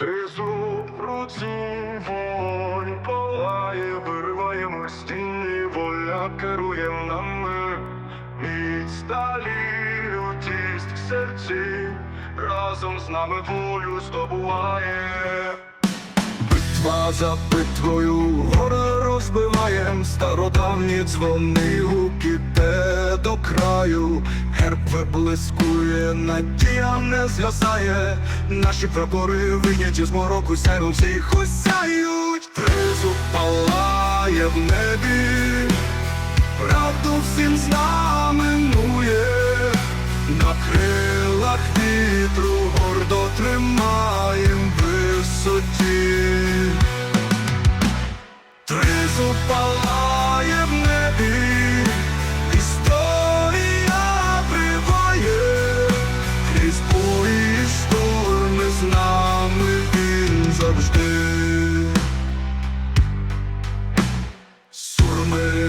Тризуб в руці вогонь палає, вириваємо стіни, воля керує нами, міць сталі лютість в серці, разом з нами волю здобуває. Битва за битвою, гори розбиваєм, стародавні дзвони гуки те до краю, герб виблискує, надія не згасає, наші прапори виняті з мороку, сяйвом всіх осяють, тризуб палає в небі, правду всім знаменує, на крилах вітру гордо тримаєм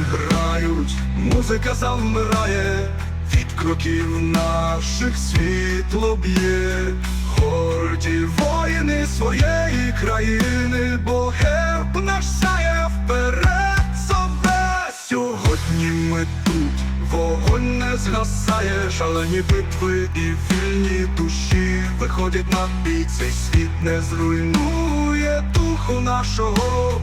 грають, музика завмирає, від кроків наших світло б'є, горді воїни своєї країни, бо герб наш сяє вперед зове. Сьогодні ми тут, вогонь не згасає, шалені битви і вільні душі виходять на бій, цей світ не зруйнує духу нашого